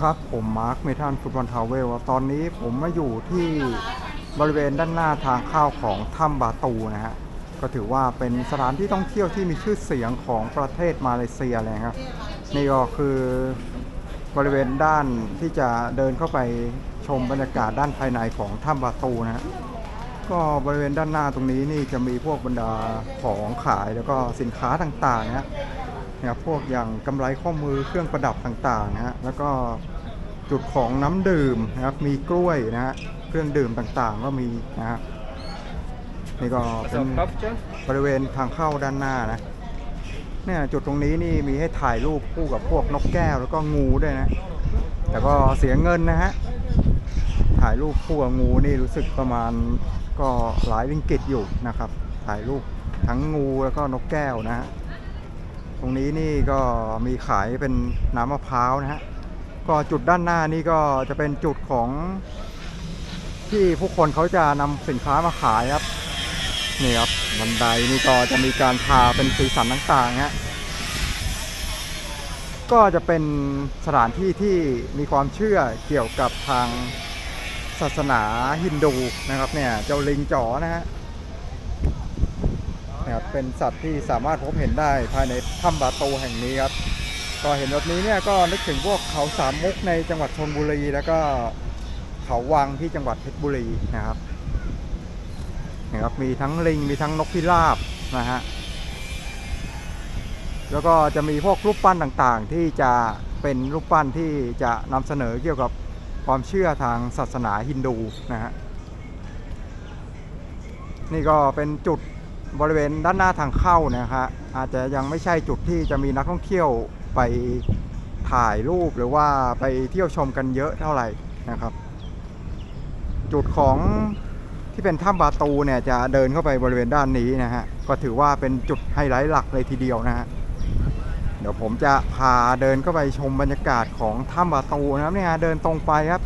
ครับ ผมมาร์คเมทันฟุตบอลทาวเวลตอนนี้ผมมาอยู่ที่บริเวณด้านหน้าทางเข้าของถ้ำบาตูนะฮะ ก็ถือว่าเป็นสถานที่ท่องเที่ยวที่มีชื่อเสียงของประเทศมาเลเซียเลยครับ นี่ก็คือบริเวณด้านที่จะเดินเข้าไปชมบรรยากาศด้านภายในของถ้ำบาตูนะฮะ ก็บริเวณด้านหน้าตรงนี้นี่จะมีพวกบรรดาของขายแล้วก็สินค้าต่างๆนะฮะเนี่ยพวกอย่างกำไรข้อมือเครื่องประดับต่างๆนะฮะแล้วก็ จุดของน้ำดื่มนะครับ มีกล้วยนะฮะเครื่องดื่มต่างๆ ก็มีนะฮะนี่ก็เป็นบริเวณทางเข้าด้านหน้านะเนี่ยจุดตรงนี้นี่มีให้ถ่ายรูปคู่กับพวกนกแก้วแล้วก็งูด้วยนะ แต่ก็เสียเงินนะฮะถ่ายรูปคู่กับงูนี่รู้สึกประมาณก็หลายริงกิตอยู่นะครับ ถ่ายรูปทั้งงูแล้วก็นกแก้วนะฮะตรงนี้นี่ก็มีขายเป็นน้ำมะพร้าวนะฮะ ก็จุดด้านหน้านี่ก็จะเป็นจุดของที่ผู้คนเขาจะนำสินค้ามาขายครับนี่ครับบันไดนี่ก็จะมีการทาเป็นสีสันต่างๆฮะก็จะเป็นสถานที่ที่มีความเชื่อเกี่ยวกับทางศาสนาฮินดูนะครับเนี่ยเจ้าลิงจ๋อนะฮะนะครับเป็นสัตว์ที่สามารถพบเห็นได้ภายในถ้ำบาโตแห่งนี้ครับ ก็เห็นแบบนี้เนี่ยก็นึกถึงพวกเขาสามมุกในจังหวัดชนบุรี แล้วก็เขาวังที่จังหวัดเพชรบุรีนะครับนะครับมีทั้งลิงมีทั้งนกพิราบนะฮะแล้วก็จะมีพวกรูปปั้นต่างๆ ที่จะเป็นรูปปั้นที่จะนำเสนอเกี่ยวกับความเชื่อทางศาสนาฮินดูนะฮะนี่ก็เป็นจุดบริเวณด้านหน้าทางเข้านะฮะอาจจะยังไม่ใช่จุดที่จะมีนักท่องเที่ยว ไปถ่ายรูปหรือว่าไปเที่ยวชมกันเยอะเท่าไหร่นะครับ จุดของที่เป็นถ้ำบาตูเนี่ยจะเดินเข้าไปบริเวณด้านนี้นะฮะก็ถือว่าเป็นจุดไฮไลท์หลักเลยทีเดียวนะฮะเดี๋ยวผมจะพาเดินเข้าไปชมบรรยากาศของถ้ำบาตูนะครับเนี่ยเดินตรงไปครับ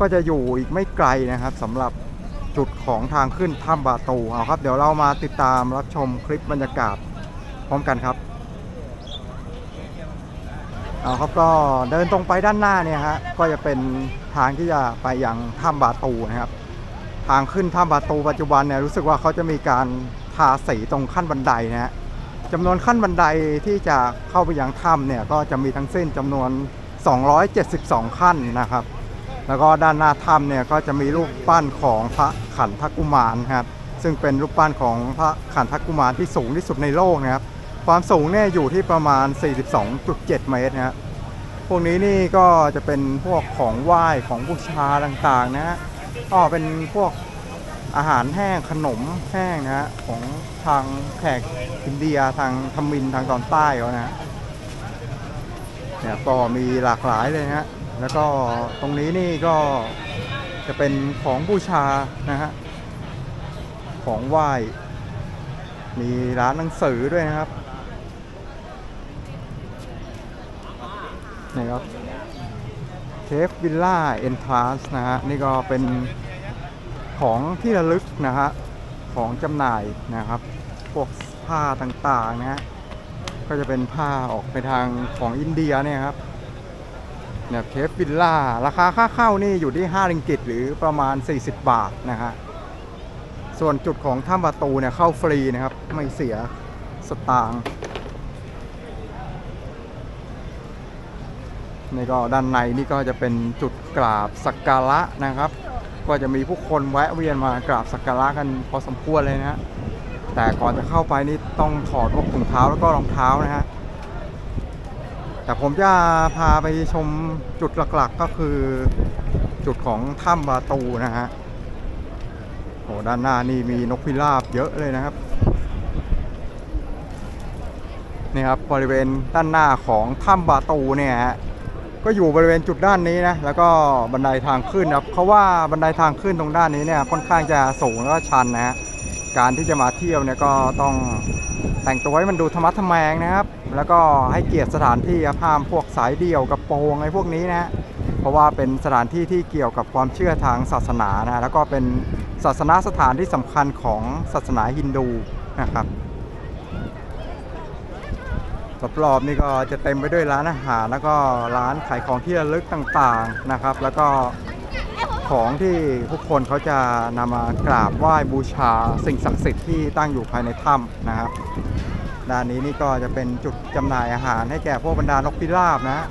ก็จะอยู่อีกไม่ไกลนะครับสำหรับจุดของทางขึ้นถ้ำบาตูเอาครับ เดี๋ยวเรามาติดตามรับชมคลิปบรรยากาศพร้อมกันครับ เอาครับก็เดินตรงไปด้านหน้าเนี่ยฮะก็จะเป็นทางที่จะไปยังถ้ำบาตูนะครับ ทางขึ้นถ้ำบาตูปัจจุบันเนี่ยรู้สึกว่าเขาจะมีการทาสีตรงขั้นบันไดนะฮะจำนวนขั้นบันไดที่จะเข้าไปยังถ้ำเนี่ยก็จะมีทั้งสิ้นจำนวน 272 ขั้นนะครับ แล้วก็ด้านหน้าถ้ำเนี่ยก็จะมีรูปปั้นของพระขันทกุมารครับซึ่งเป็นรูปปั้นของพระขันทกุมารที่สูงที่สุดในโลกนะครับ ความสูงเนี่ยอยู่ที่ประมาณ 42.7 เมตรนะครับพวกนี้นี่ก็จะเป็นพวกของไหว้ของบูชาต่างๆนะฮะก็เป็นพวกอาหารแห้งขนมแห้งนะฮะของทางแขกอินเดียทางทมินทางตอนใต้เขานะเนี่ยก็มีหลากหลายเลยนะฮะแล้วก็ตรงนี้นี่ก็จะเป็นของบูชานะฮะของไหว้ มีร้านหนังสือด้วยนะครับ นี่ครับเคฟวิลล่าเอ็นทรานส์นะฮะนี่ก็เป็นของที่ระลึกนะฮะของจำหน่ายนะครับพวกผ้าต่างๆนะฮะก็จะเป็นผ้าออกไปทางของอินเดียเนี่ยครับเนี่ยเคฟวิลล่าราคาค่าเข้านี่อยู่ที่ 5 ริงกิตหรือประมาณ 40 บาทนะฮะส่วนจุดของถ้ำประตูเนี่ยเข้าฟรีนะครับ ไม่เสียสตางค์ นี่ก็ด้านในนี่ก็จะเป็นจุดกราบสักการะนะครับ ก็จะมีผู้คนแวะเวียนมากราบสักการะกันพอสมควรเลยนะฮะแต่ก่อนจะเข้าไปนี่ต้องถอดพวกถุงเท้าแล้วก็รองเท้านะฮะแต่ผมจะพาไปชมจุดหลักๆก็คือจุดของถ้ำบาตูนะฮะโอ้ด้านหน้านี่มีนกพิราบเยอะเลยนะครับนี่ครับบริเวณด้านหน้าของถ้ำบาตูเนี่ยฮะ ก็อยู่บริเวณจุดด้านนี้นะแล้วก็บันไดทางขึ้นครับเขาว่าบันไดทางขึ้นตรงด้านนี้เนี่ยค่อนข้างจะสูงแล้วก็ชันนะฮะการที่จะมาเที่ยวเนี่ยก็ต้องแต่งตัวให้มันดูธรรมะทแมงนะครับ แล้วก็ให้เกียรติสถานที่ห้ามพวกสายเดี่ยวกระโปรงอะไรพวกนี้นะเพราะว่าเป็นสถานที่ที่เกี่ยวกับความเชื่อทางศาสนานะแล้วก็เป็นศาสนาสถานที่สำคัญของศาสนาฮินดูนะครับ รอบๆนี่ก็จะเต็มไปด้วยร้านอาหารแล้วก็ร้านขายของที่ระลึกต่างๆนะครับ แล้วก็ของที่ผู้คนเขาจะนำมากราบไหว้บูชา สิ่งศักดิ์สิทธิ์ที่ตั้งอยู่ภายในถ้ำนะครับด้านนี้นี่ก็จะเป็นจุดจำหน่ายอาหารให้แก่พวกบรรดานกพิราบนะ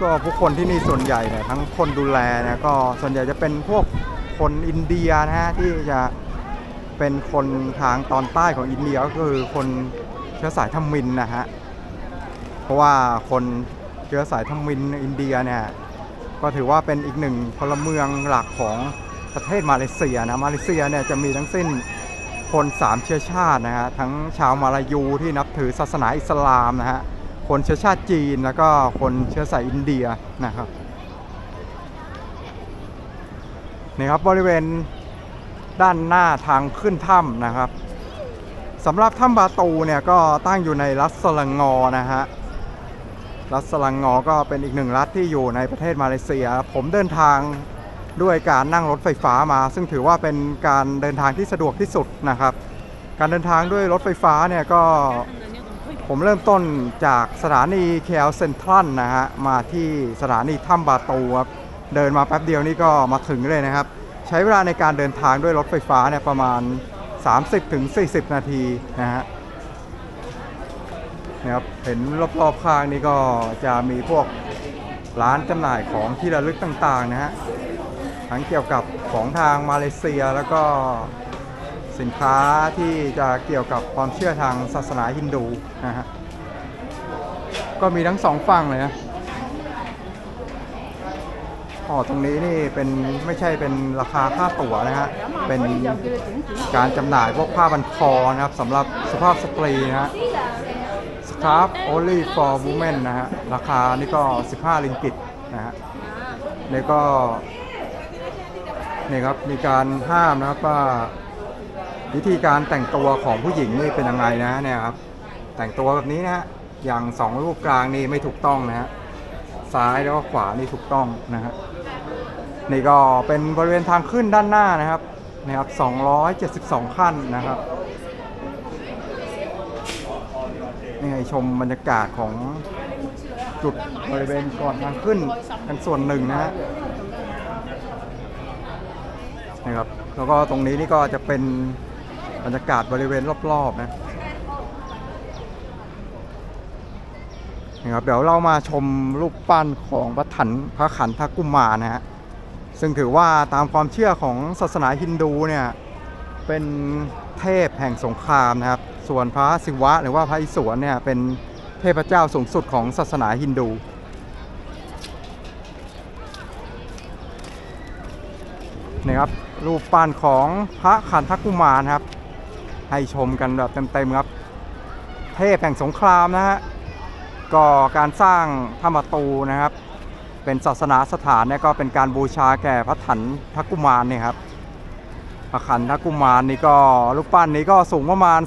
ก็ผู้คนที่นี่ส่วนใหญ่เนี่ยทั้งคนดูแลนะก็ส่วนใหญ่จะเป็นพวกคนอินเดียนะฮะที่จะ เป็นคนทางตอนใต้ของอินเดียก็คือคนเชื้อสายทมินนะฮะ เพราะว่าคนเชื้อสายทมมินอินเดียเนี่ยก็ถือว่าเป็นอีกหนึ่งพลเมืองหลักของประเทศมาเลเซียนะมาเลเซียเนี่ยจะมีทั้งสิ้นคนสามเชื้อชาตินะฮะทั้งชาวมาลายูที่นับถือศาสนาอิสลามนะฮะคนเชื้อชาติจีนแล้วก็คนเชื้อสายอินเดียนะครับนี่ครับบริเวณ ด้านหน้าทางขึ้นถ้ำนะครับสำหรับถ้ำบาตูเนี่ยก็ตั้งอยู่ในรัฐสลังงอนะฮะรัฐสลังงอก็เป็นอีกหนึ่งรัฐที่อยู่ในประเทศมาเลเซีย ผมเดินทางด้วยการนั่งรถไฟฟ้ามา ซึ่งถือว่าเป็นการเดินทางที่สะดวกที่สุดนะครับ การเดินทางด้วยรถไฟฟ้าเนี่ยก็ผมเริ่มต้นจากสถานีเคลเซนทรัลนะฮะมาที่สถานีถ้ำบาตูครับเดินมาแป๊บเดียวนี่ก็มาถึงเลยนะครับ ใช้เวลาในการเดินทางด้วยรถไฟฟ้าเนี่ยประมาณ 30-40 นาทีนะฮะนะครับเห็นรอบๆข้างนี่ก็จะมีพวกร้านจำหน่ายของที่ระลึกต่างๆนะฮะทั้งเกี่ยวกับของทางมาเลเซียแล้วก็สินค้าที่จะเกี่ยวกับความเชื่อทางศาสนาฮินดูนะฮะก็มีทั้งสองฝั่งเลยนะ อ๋อตรงนี้นี่เป็นไม่ใช่เป็นราคาค่าตั๋วนะฮะ เป็นการจำหน่ายพวกผ้าบันคอนะครับสำหรับสุภาพสตรีนะฮะ Scarf only for women นะฮะ ราคานี่ก็ 15 ลิงกิตนะฮะนี่ก็นี่ครับมีการห้ามนะครับว่าวิธีการแต่งตัวของผู้หญิงนี่เป็นยังไงนะเนี่ยครับแต่งตัวแบบนี้นะฮะอย่างสองรูปกลางนี่ไม่ถูกต้องนะฮะซ้ายแล้วก็ขวานี่ถูกต้องนะฮะ นี่ก็เป็นบริเวณทางขึ้นด้านหน้านะครับนะครับ 272 ขั้นนะครับนี่ให้ชมบรรยากาศของจุดบริเวณก่อนทางขึ้นกันส่วนหนึ่งนะฮะนะครับแล้วก็ตรงนี้นี่ก็จะเป็นบรรยากาศบริเวณรอบๆนะนะครับเดี๋ยวเรามาชมรูปปั้นของพระถันพระขันทกุมารนะฮะ ซึ่งถือว่าตามความเชื่อของศาสนาฮินดูเนี่ยเป็นเทพแห่งสงครามนะครับ ส่วนพระศิวะหรือว่าพระอิศวรเนี่ยเป็นเทพเจ้าสูงสุดของศาสนาฮินดูนะครับรูปปั้นของพระขันทกุมารครับ ให้ชมกันแบบเต็มๆครับ เทพแห่งสงครามนะฮะก็การสร้างธรรมตูนะครับ เป็นศาสนาสถานเนี่ยก็เป็นการบูชาแก่พระถันทักกุมารเนี่ยครับพระขันทักกุมารนี่ก็รูปปั้นนี้ก็สูงประมาณ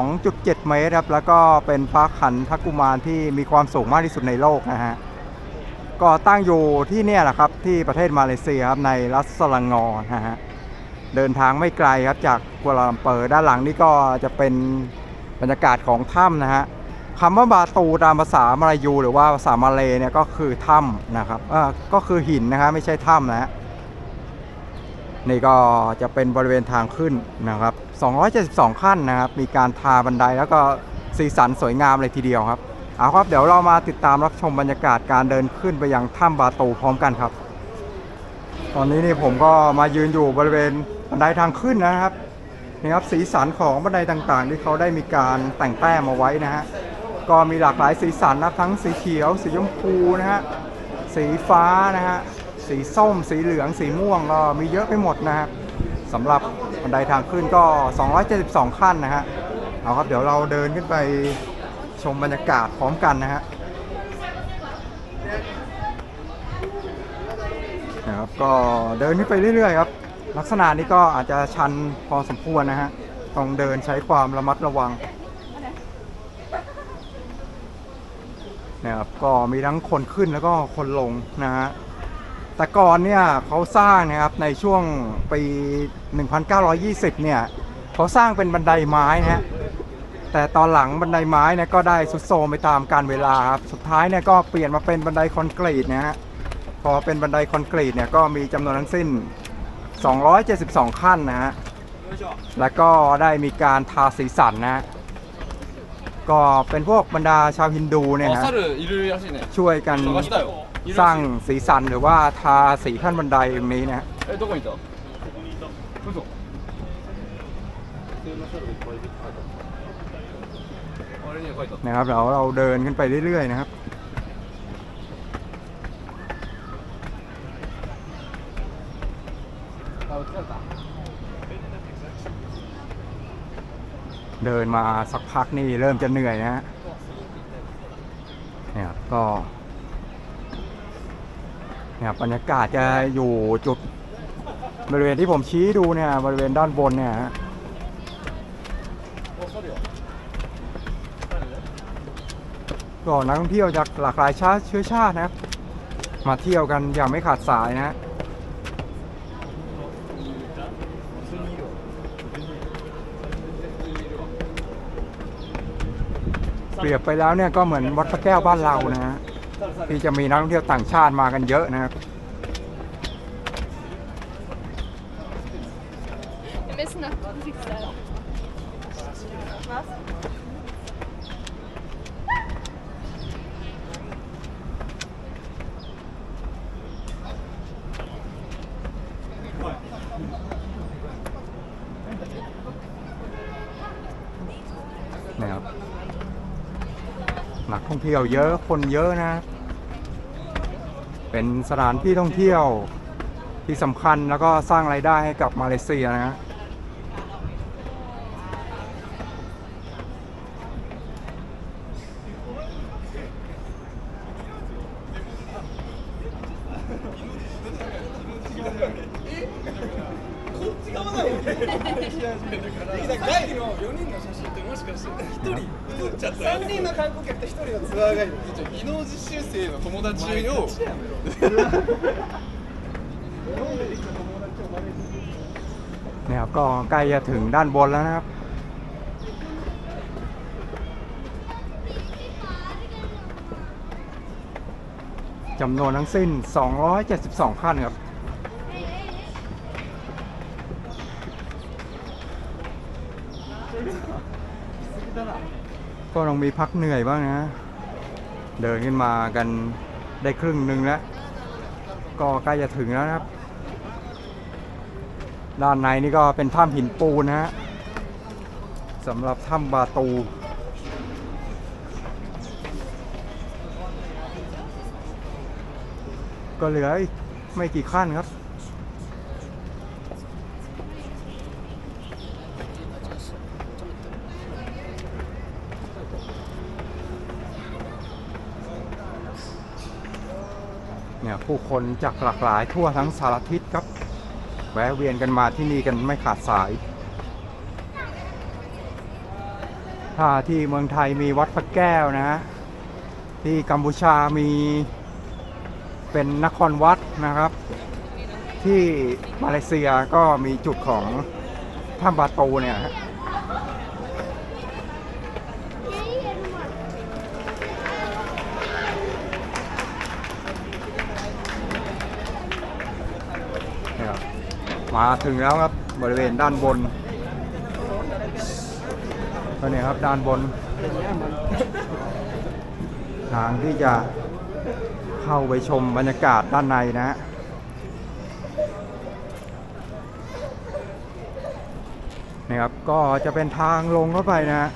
42.7 เมตรครับแล้วก็เป็นพระขันทักุมารที่มีความสูงมากที่สุดในโลกนะฮะก็ตั้งอยู่ที่เนี่ยแหละครับที่ประเทศมาเลเซียครับในรัฐสลังงอนะฮะเดินทางไม่ไกลครับจากกัวลาลัมเปอร์ด้านหลังนี่ก็จะเป็นบรรยากาศของถ้ำนะฮะ คำว่าบาตูตามภาษามาลายูหรือว่าภาษามาเลเนี่ยก็คือถ้ำนะครับเออก็คือหินนะฮะไม่ใช่ถ้ำนะฮะนี่ก็จะเป็นบริเวณทางขึ้นนะครับ 272 ขั้นนะครับ มีการทาบันไดแล้วก็สีสันสวยงามเลยทีเดียวครับ เอาครับ เดี๋ยวเรามาติดตามรับชมบรรยากาศการเดินขึ้นไปยังถ้ำบาตูพร้อมกันครับ ตอนนี้นี่ผมก็มายืนอยู่บริเวณบันไดทางขึ้นนะครับนี่ครับสีสันของบันไดต่างๆ ที่เขาได้มีการแต่งแต้มเอาไว้นะฮะ ก็มีหลากหลายสีสันนะครับทั้งสีเขียว สีชมพูนะฮะสีฟ้านะฮะสีส้ม สีเหลือง สีม่วงก็มีเยอะไปหมดนะครับสำหรับบันไดทางขึ้นก็ 272 ขั้นนะฮะเอาครับเดี๋ยวเราเดินขึ้นไปชมบรรยากาศพร้อมกันนะฮะนะครับก็เดินขึ้นไปเรื่อยๆครับลักษณะนี้ก็อาจจะชันพอสมควรนะฮะต้องเดินใช้ความระมัดระวัง นะครับก็มีทั้งคนขึ้นแล้วก็คนลงนะฮะแต่ก่อนเนี่ยเขาสร้างนะครับในช่วงปี 1920 เนี่ยเขาสร้างเป็นบันไดไม้นะฮะแต่ตอนหลังบันไดไม้เนี่ยก็ได้สุดโทมไปตามการเวลาครับสุดท้ายเนี่ยก็เปลี่ยนมาเป็นบันไดคอนกรีตนะฮะพอเป็นบันไดคอนกรีตเนี่ยก็มีจำนวนทั้งสิ้น 272 ขั้นนะฮะแล้วก็ได้มีการทาสีสันนะฮะ ก็เป็นพวกบรรดาชาวฮินดูเนี่ยฮะ.ช่วยกัน.สร้างสีสันหรือว่าทาสีขั้นบันไดตรงนี้นะฮะ 에, 너 가. นะครับเดี๋เราเดินขึ้นไปเรื่อยๆนะครับ เดินมาสักพักนี่เริ่มจะเหนื่อยนะฮะเนี่ยครับก็เนี่ยบรรยากาศจะอยู่จุดบริเวณที่ผมชี้ดูเนี่ยบริเวณด้านบนเนี่ยฮะก็นักท่องเที่ยวจากหลากหลายชาติเชื้อชาตินะครับ มาเที่ยวกันอย่างไม่ขาดสายนะ เปรียบไปแล้วเนี่ยก็เหมือนวัดพระแก้วบ้านเรานะฮะที่จะมีนักท่องเที่ยวต่างชาติมากันเยอะนะครับ Men snabbt fixa det. Va? นะครับ นักท่องเที่ยวเยอะคนเยอะนะ เป็นสถานที่ท่องเที่ยวที่สำคัญแล้วก็สร้างรายได้ให้กับมาเลเซียนะ เนี่ยก็ใกล้จะถึงด้านบนแล้วนะครับ จำนวนทั้งสิ้น 272ขั้นครับก็ต้องมีพักเหนื่อยบ้างนะ เดินขึ้นมากันได้ครึ่งหนึ่งแล้ว ก็ใกล้จะถึงแล้วนะครับ ด้านในนี่ก็เป็นถ้ำหินปูนนะฮะสำหรับถ้ำบาตู ก็เหลือไม่กี่ขั้นครับ เนี่ยผู้คนจากหลากหลายทั่วทั้งสารทิศครับ วะเวียนกันมาที่นี่กันไม่ขาดสาย ถ้าที่เมืองไทยมีวัดพระแก้วนะฮะ ที่กัมพูชามีเป็นนครวัดนะครับ ที่มาเลเซียก็มีจุดของถ้ำบาโตเนี่ยฮะเนี่ย มาถึงแล้วครับบริเวณด้านบนก็เนี่ยครับด้านบน ทางที่จะเข้าไปชมบรรยากาศด้านในนะฮะครับก็จะเป็นทางลงเข้าไปนะฮะ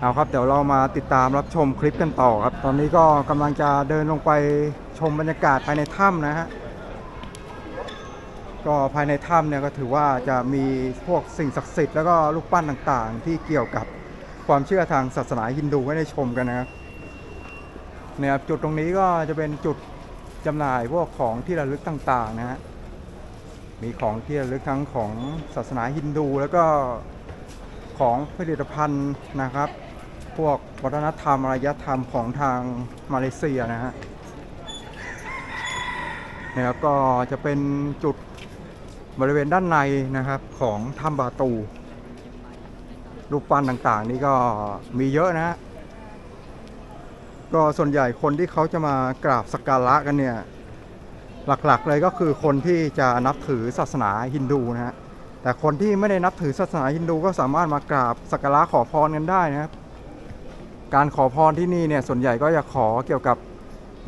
เอาครับเดี๋ยวเรามาติดตามรับชมคลิปกันต่อครับ ตอนนี้ก็กำลังจะเดินลงไปชมบรรยากาศภายในถ้ำนะฮะ ก็ภายในถ้ำเนี่ยก็ถือว่าจะมีพวกสิ่งศักดิ์สิทธิ์แล้วก็รูปปั้นต่างๆ ที่เกี่ยวกับความเชื่อทางศาสนาฮินดูให้ได้ชมกันนะครับเนี่ยครับจุดตรงนี้ก็จะเป็นจุดจำหน่ายพวกของที่ระลึกต่างๆนะฮะมีของที่ระลึกทั้งของศาสนาฮินดูแล้วก็ของผลิตภัณฑ์นะครับ พวกวัฒนธรรมอารยธรรมของทางมาเลเซียนะฮะเนี่ยครับก็จะเป็นจุด บริเวณด้านในนะครับของถ้ำบาตูรูปปั้นต่างๆ นี่ก็มีเยอะนะฮะก็ส่วนใหญ่คนที่เขาจะมากราบสักการะกันเนี่ยหลักๆเลยก็คือคนที่จะนับถือศาสนาฮินดูนะฮะแต่คนที่ไม่ได้นับถือศาสนาฮินดูก็สามารถมากราบสักการะขอพรกันได้นะครับ การขอพรที่นี่เนี่ยส่วนใหญ่ก็จะขอเกี่ยวกับ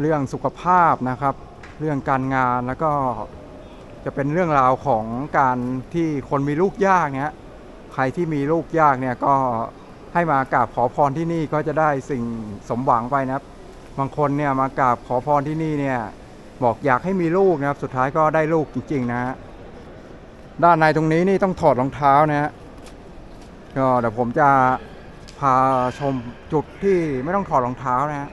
เรื่องสุขภาพนะครับ เรื่องการงานแล้วก็ จะเป็นเรื่องราวของการที่คนมีลูกยากเนี่ยใครที่มีลูกยากเนี่ยก็ให้มากราบขอพรที่นี่ก็จะได้สิ่งสมหวังไปนะครับ บางคนเนี่ยมากราบขอพรที่นี่เนี่ยบอกอยากให้มีลูกนะครับ สุดท้ายก็ได้ลูกจริงๆนะฮะด้านในตรงนี้นี่ต้องถอดรองเท้านะฮะก็เดี๋ยวผมจะพาชมจุดที่ไม่ต้องถอดรองเท้านะฮะ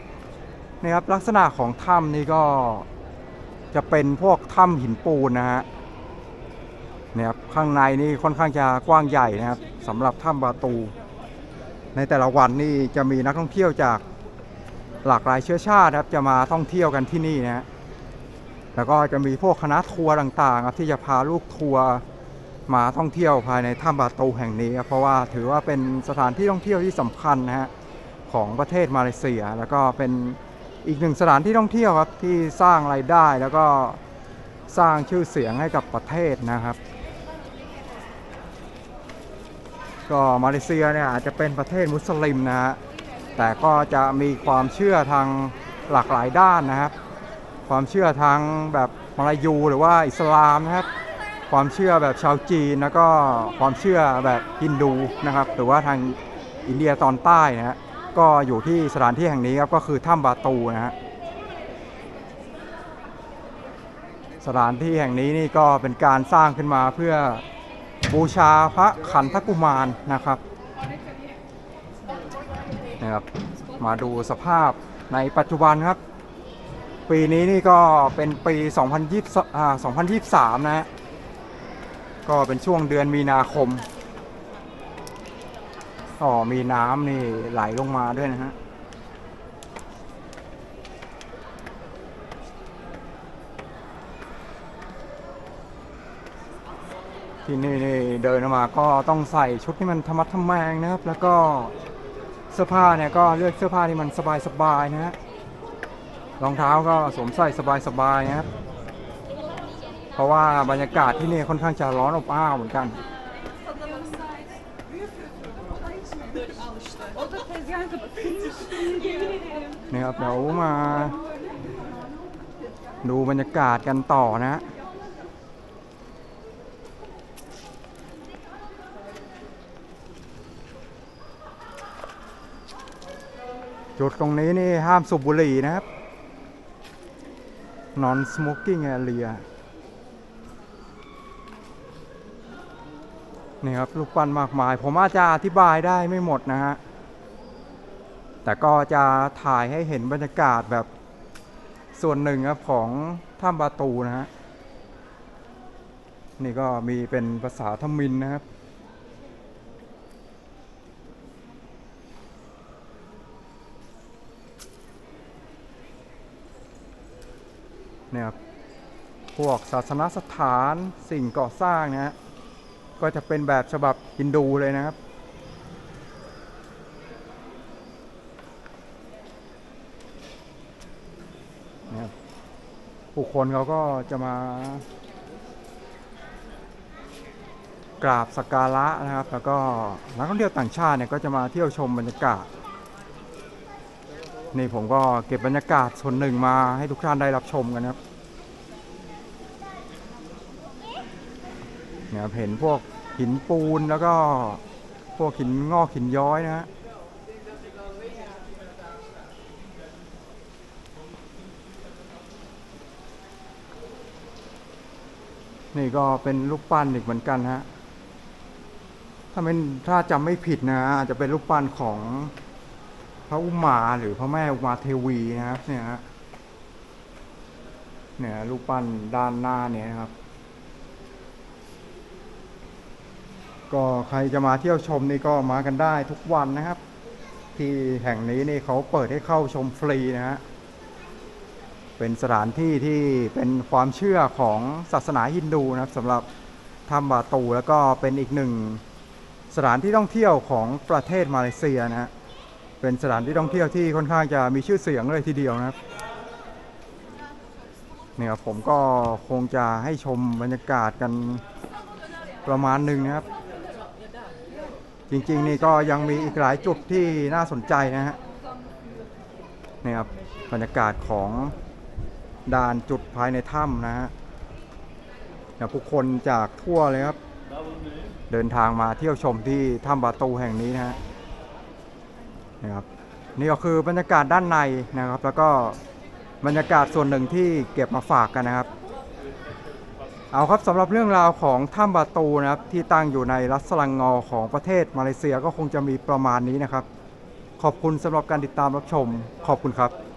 นี่ครับลักษณะของถ้ำนี่ก็ จะเป็นพวกถ้ำหินปูนนะฮะเนี่ยครับข้างในนี่ค่อนข้างจะกว้างใหญ่นะครับสำหรับถ้ำบาตู ในแต่ละวันนี่จะมีนักท่องเที่ยวจากหลากหลายเชื้อชาติครับจะมาท่องเที่ยวกันที่นี่นะฮะแล้วก็จะมีพวกคณะทัวร์ต่างๆครับที่จะพาลูกทัวร์มาท่องเที่ยวภายในถ้ำบาตูแห่งนี้ครับเพราะว่าถือว่าเป็นสถานที่ท่องเที่ยวที่สำคัญนะฮะของประเทศมาเลเซีย แล้วก็เป็น อีกหนึ่งสถานที่ท่องเที่ยวครับที่สร้างรายได้แล้วก็สร้างชื่อเสียงให้กับประเทศนะครับ ก็มาเลเซียเนี่ยอาจจะเป็นประเทศมุสลิมนะฮะแต่ก็จะมีความเชื่อทางหลากหลายด้านนะครับ ความเชื่อทางแบบมาลายูหรือว่าอิสลามนะครับ ความเชื่อแบบชาวจีนแล้วก็ความเชื่อแบบฮินดูนะครับ หรือว่าทางอินเดียตอนใต้นะฮะ ก็อยู่ที่สถานที่แห่งนี้ครับก็คือถ้ำบาตูนะฮะสถานที่แห่งนี้นี่ก็เป็นการสร้างขึ้นมาเพื่อบูชาพระขันธกุมารนะครับนะครับ มาดูสภาพในปัจจุบันครับ ปีนี้นี่ก็เป็นปี 2020อ่า2023 นะฮะก็เป็นช่วงเดือนมีนาคม ก็มีน้ำนี่ไหลลงมาด้วยนะฮะที่นี่นี่เดินออกมาก็ต้องใส่ชุดที่มันธรรมัดทำแมงนะครับ แล้วก็เสื้อผ้าเนี่ยก็เลือกเสื้อผ้าที่มันสบายๆนะฮะรองเท้าก็สวมใส่สบายๆนะครับ เพราะว่าบรรยากาศที่นี่ค่อนข้างจะร้อนอบอ้าวเหมือนกัน นี่ครับเดี๋ยวมา ดูบรรยากาศกันต่อนะฮะจุดตรงนี้นี่ห้ามสูบบุหรี่นะครับ non smoking area นี่ครับรูปปั้นมากมาย ผมอาจจะอธิบายได้ไม่หมดนะฮะ แต่ก็จะถ่ายให้เห็นบรรยากาศแบบส่วนหนึ่งครับของถ้ำบาตูนะฮะ นี่ก็มีเป็นภาษาทมินนะครับ เนี่ยครับ พวกศาสนสถานสิ่งก่อสร้างนะฮะ ก็จะเป็นแบบฉบับฮินดูเลยนะครับนะครับ ผู้คนเขาก็จะมากราบสักการะนะครับ แล้วก็นักท่องเที่ยวต่างชาติเนี่ยก็จะมาเที่ยวชมบรรยากาศ นี่ผมก็เก็บบรรยากาศส่วนหนึ่งมาให้ทุกท่านได้รับชมกันครับเนี่ยครับเห็นพวกหินปูนแล้วก็พวกหินงอกหินย้อยนะฮะ นี่ก็เป็นรูปปั้นอีกเหมือนกันฮะ ถ้าเป็นถ้าจำไม่ผิดนะอาจจะเป็นรูปปั้นของพระอุมาหรือพระแม่อุมาเทวีนะครับเนี่ยฮะเนี่ยรูปปั้นด้านหน้าเนี่ยนะครับ ก็ใครจะมาเที่ยวชมนี่ก็มากันได้ทุกวันนะครับ ที่แห่งนี้นี่เขาเปิดให้เข้าชมฟรีนะฮะ เป็นสถานที่ที่เป็นความเชื่อของศาสนาฮินดูนะครับสำหรับถ้ำบาตูแล้วก็เป็นอีกหนึ่งสถานที่ท่องเที่ยวของประเทศมาเลเซียนะฮะเป็นสถานที่ท่องเที่ยวที่ค่อนข้างจะมีชื่อเสียงเลยทีเดียวนะครับเนี่ยครับผมก็คงจะให้ชมบรรยากาศกันประมาณหนึ่งนะครับ จริงๆนี่ก็ยังมีอีกหลายจุดที่น่าสนใจนะฮะนี่ครับบรรยากาศของ ด่านจุดภายในถ้ำนะฮะผู้คนจากทั่วเลยครับ เดินทางมาเที่ยวชมที่ถ้ำบาตูแห่งนี้นะฮะนี่ครับนี่ก็คือบรรยากาศด้านในนะครับ แล้วก็บรรยากาศส่วนหนึ่งที่เก็บมาฝากกันนะครับ เอาครับสำหรับเรื่องราวของถ้ำบาตูนะครับที่ตั้งอยู่ในรัสลังงอของประเทศมาเลเซียก็คงจะมีประมาณนี้นะครับ ขอบคุณสำหรับการติดตามรับชม ขอบคุณครับ